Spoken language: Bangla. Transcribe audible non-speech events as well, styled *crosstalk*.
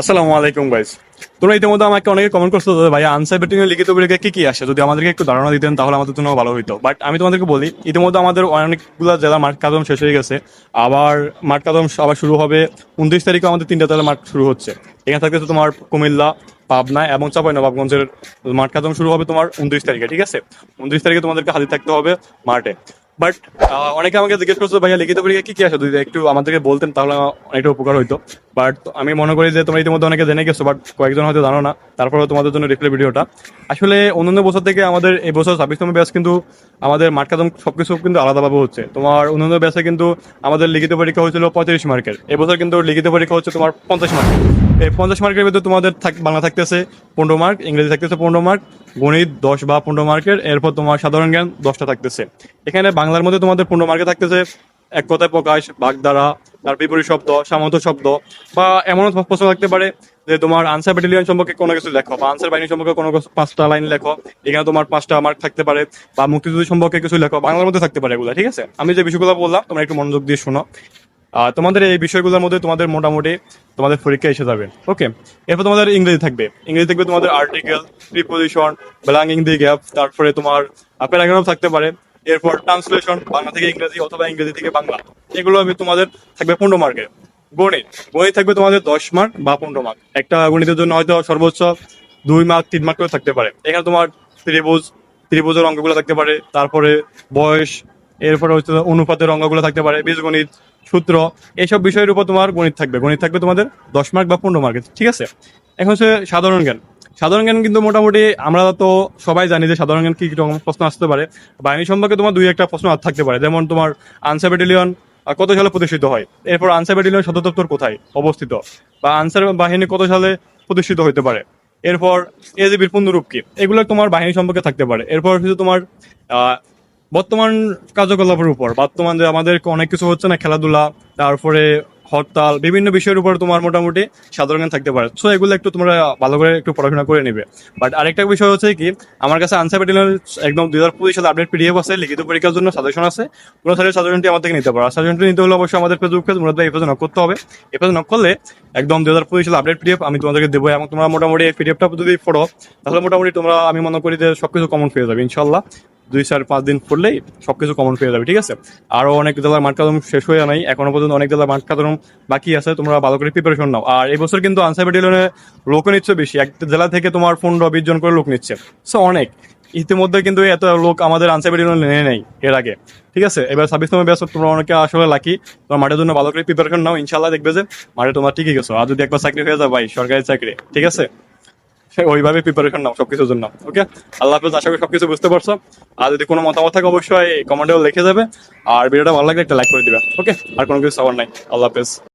আসসালামু আলাইকুম ভাইস তোমরা ইতিমধ্যে আমাকে অনেকে কমেন্ট করছ যে ভাই আনসার ব্যাটিং এর লিখিত পরীক্ষা কি কি আসে? যদি আমাদেরকে একটু ধারণা দিতেন, তাহলে আমাদের জন্য ভালো হইতো. বাট আমি তোমাদেরকে বলি, ইতিমধ্যে আমাদের অনেকগুলো জেলা মাঠ কাদম শেষ হয়ে গেছে। আবার মাঠ কাদম আবার শুরু হবে উনত্রিশ তারিখে আমাদের তিনটা জেলা মাঠ শুরু হচ্ছে। এখানে থাকতেছে তোমার কুমিল্লা, পাবনা এবং চাপাই নবাবগঞ্জের মাঠ কাদম শুরু হবে তোমার উনত্রিশ তারিখে, ঠিক আছে? উনত্রিশ তারিখে তোমাদেরকে হাজির থাকতে হবে মাঠে। বাট অনেকে আমাকে জিজ্ঞেস করছ, ভাইয়া, লিখিত পরীক্ষা কি কি আছে? যদি একটু আমাদেরকে বলতেন, তাহলে অনেকটা উপকার হইতো। বাট আমি মনে করি যে, তোমরা ইতিমধ্যে অনেকে জেনে গেছো বাট কয়েকজন হয়তো জানো না। তারপরেও তোমাদের জন্য রিপ্লে ভিডিওটা আসলে, অন্যান্য বছর থেকে আমাদের এই বছর ছাব্বিশতম ব্যাচ কিন্তু আমাদের মাঠ সবকিছু কিন্তু আলাদাভাবে হচ্ছে। তোমার অন্যান্য ব্যাসে কিন্তু আমাদের লিখিত পরীক্ষা হয়েছিল পঁয়ত্রিশ মার্কের। এবছর কিন্তু লিখিত পরীক্ষা হচ্ছে তোমার পঞ্চাশ মার্কের। এই পঞ্চাশ মার্কের ভিতরে তোমাদের বাংলা থাকতেছে পনেরো মার্ক, ইংরেজি থাকতেছে পনেরো মার্ক গণিত দশ বা পনেরো মার্কের, এরপর তোমার সাধারণ জ্ঞান দশটা থাকতেছে। এখানে বাংলার মধ্যে তোমাদের পনেরো মার্কে থাকতেছে এক কথায় প্রকাশ, বাগধারা, তার বিপরীত শব্দ, সামন্ত শব্দ, বা এমনও প্রশ্ন থাকতে পারে যে তোমার আনসার ব্যাটালিয়ন সম্পর্কে কোনো কিছু লেখো, বা আনসার বাহিনী সম্পর্কে কোনো পাঁচটা লাইন লেখো, এখানে তোমার পাঁচটা মার্ক থাকতে পারে, বা মুক্তিযুদ্ধ সম্পর্কে কিছু লেখো, বাংলার মধ্যে থাকতে পারে এগুলো, ঠিক আছে? আমি যে বিষয়গুলো বললাম, তোমরা একটু মনোযোগ দিয়ে শোনো। তোমাদের এই বিষয়গুলোর মধ্যে তোমাদের মোটামুটি তোমাদের পরীক্ষা এসে যাবে। ওকে এরপর তোমাদের ইংরেজি থাকবে। ইংরেজি থাকবে তোমাদের article preposition belonging the gap তারপরে তোমার প্যারাগ্রাফ থাকতে পারে। এরপর ট্রান্সলেশন বাংলা থেকে ইংরেজি অথবা ইংরেজি থেকে বাংলা। এগুলো আমি তোমাদের থাকবে পনেরো মার্কের গণিত গণিত থাকবে তোমাদের দশ মার্ক বা পনেরো মার্ক একটা গণিতের জন্য হয়তো সর্বোচ্চ দুই মার্ক তিন মার্ক করে থাকতে পারে। এখানে তোমার ত্রিভুজ, ত্রিভুজের অঙ্কগুলো থাকতে পারে। তারপরে বয়স, এরপরে হচ্ছে অনুপাতের অঙ্কগুলো থাকতে পারে। বীজগণিত সূত্র, এইসব বিষয়ের উপর তোমার গণিত থাকবে। গণিত থাকবে তোমাদের দশ মার্ক বা পনেরো মার্ক ঠিক আছে? এখন হচ্ছে সাধারণ জ্ঞান। সাধারণ জ্ঞান কিন্তু মোটামুটি আমরা তো সবাই জানি যে সাধারণ জ্ঞান কি কি রকম প্রশ্ন আসতে পারে। বাহিনী সম্পর্কে তোমার দুই একটা প্রশ্ন থাকতে পারে। যেমন তোমার আনসার ব্যাটালিয়ন কত সালে প্রতিষ্ঠিত হয়? এরপর আনসার ব্যাটালিয়ন সদর দপ্তর কোথায় অবস্থিত? বা আনসার বাহিনী কত সালে প্রতিষ্ঠিত হতে পারে? এরপর এজিবির পূর্ণরূপ কি? এগুলো তোমার বাহিনী সম্পর্কে থাকতে পারে। এরপর হচ্ছে তোমার বর্তমান কার্যকলাপের উপর, বর্তমান যে আমাদের অনেক কিছু হচ্ছে না, খেলাধুলা, তারপরে হরতাল, বিভিন্ন বিষয়ের উপর তোমার মোটামুটি সাধারণ থাকতে পারে। সো এগুলো একটু তোমরা ভালো করে একটু পড়াশোনা করে নেবে। বাট আরেকটা বিষয় হচ্ছে কি, আমার কাছে আনসার ব্যাটালিয়ন একদম দুই হাজার পঁচিশ সালে আপডেট পিডিএফ আছে, লিখিত পরীক্ষার জন্য সাজেশন আছে। কোনো সালের সাজেশনটি আমার থেকে নিতে পারো। সাজেশনটি নিতে হলে অবশ্যই আমাদের ফেসবুক পেজ মূলত এই পেজে নক করতে হবে। এই পেজে নক করলে একদম দুই হাজার পঁচিশ সালে আপডেট পিডিএফ আমি তোমাদেরকে দেবো এবং তোমরা মোটামুটি এই পিডিএফটা যদি পড়ো, তাহলে মোটামুটি তোমরা, আমি মনে করি যে সবকিছু কমন পেয়ে যাবে ইনশাল্লাহ দুই চার পাঁচ দিন পড়লেই সবকিছু কমন পেয়ে যাবে, ঠিক আছে? আরও অনেক জেলার মাঠ কাদম শেষ হয়ে নাই, এখনও পর্যন্ত অনেক জেলার মাঠ কাদম বাকি আছে, তোমরা ভালো করে প্রিপারেশন নাও। আর এই বছর কিন্তু আনসার ব্যাটালিয়নে লোক নিচ্ছে বেশি একটা জেলা থেকে তোমার পনেরো, বিশ জন করে লোক নিচ্ছে। সো অনেক। ইতিমধ্যে কিন্তু এত লোক আমাদের আনসার ব্যাটালিয়ন নেয় নাই এর আগে, ঠিক আছে? এবার ছাব্বিশতম ব্যাস তোমরা অনেকে আসলে লাকি তোমার মাঠের জন্য ভালো করে প্রিপারেশন নাও ইনশাল্লাহ দেখবে যে মাঠে তোমার ঠিকই গেছো। আর যদি একবার চাকরি হয়ে যায় ভাই, সরকারি চাকরি, ঠিক আছে? *laughs* ওইভাবে প্রিপারেশন নাও, সবকিছুর জন্য ওকে আল্লাহ হাফেজ, আশা করি সবকিছু বুঝতে পারছ। আর যদি কোনো মতামত থাকে, অবশ্যই কমেন্টেও লিখে যাবে। আর ভিডিওটা ভালো লাগলে একটা লাইক করে দিবে ওকে আর কোনো কিছু সবার নাই। আল্লাহ হাফেজ।